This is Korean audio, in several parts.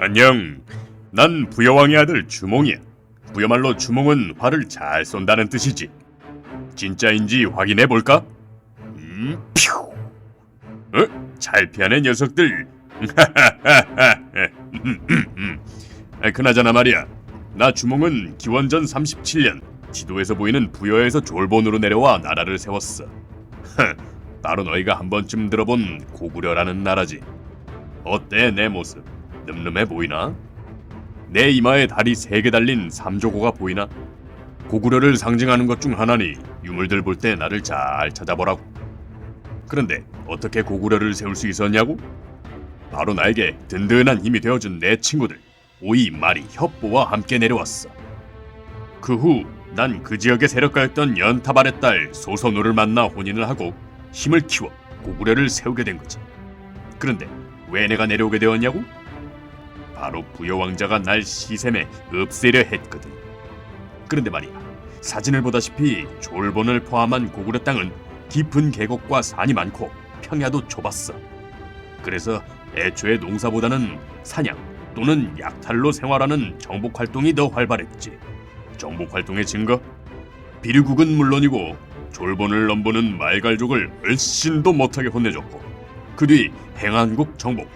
안녕. 난 부여왕의 아들 주몽이야. 부여말로 주몽은 활을 잘 쏜다는 뜻이지. 진짜인지 확인해 볼까? 음, 퓨. 어? 잘 피하는 녀석들. 아, 그나저나 말이야. 나 주몽은 기원전 37년 지도에서 보이는 부여에서 졸본으로 내려와 나라를 세웠어. 바로 너희가 한 번쯤 들어본 고구려라는 나라지. 어때 내 모습? 늠름해 보이나? 내 이마에 다리 세개 달린 삼조고가 보이나? 고구려를 상징하는 것 중 하나니 유물들 볼 때 나를 잘 찾아보라고. 그런데 어떻게 고구려를 세울 수 있었냐고? 바로 나에게 든든한 힘이 되어준 내 친구들 오이, 마리, 협보와 함께 내려왔어. 그 후 난 그 지역의 세력가였던 연타발의 딸 소선우를 만나 혼인을 하고 힘을 키워 고구려를 세우게 된 거지. 그런데 왜 내가 내려오게 되었냐고? 바로 부여 왕자가 날 시샘에 없애려 했거든. 그런데 말이야, 사진을 보다시피 졸본을 포함한 고구려 땅은 깊은 계곡과 산이 많고 평야도 좁았어. 그래서 애초에 농사보다는 사냥 또는 약탈로 생활하는 정복 활동이 더 활발했지. 정복 활동의 증거? 비류국은 물론이고 졸본을 넘보는 말갈족을 얼씬도 못하게 혼내줬고 그 뒤 행안국 정복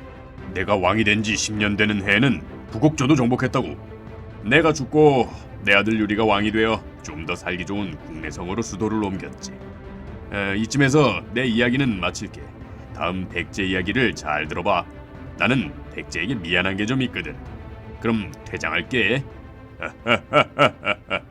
내가 왕이 된 지 10년 되는 해에는 부곡조도 정복했다고. 내가 죽고 내 아들 유리가 왕이 되어 좀 더 살기 좋은 국내성으로 수도를 옮겼지. 에, 이쯤에서 내 이야기는 마칠게. 다음 백제 이야기를 잘 들어봐. 나는 백제에게 미안한 게 좀 있거든. 그럼 퇴장할게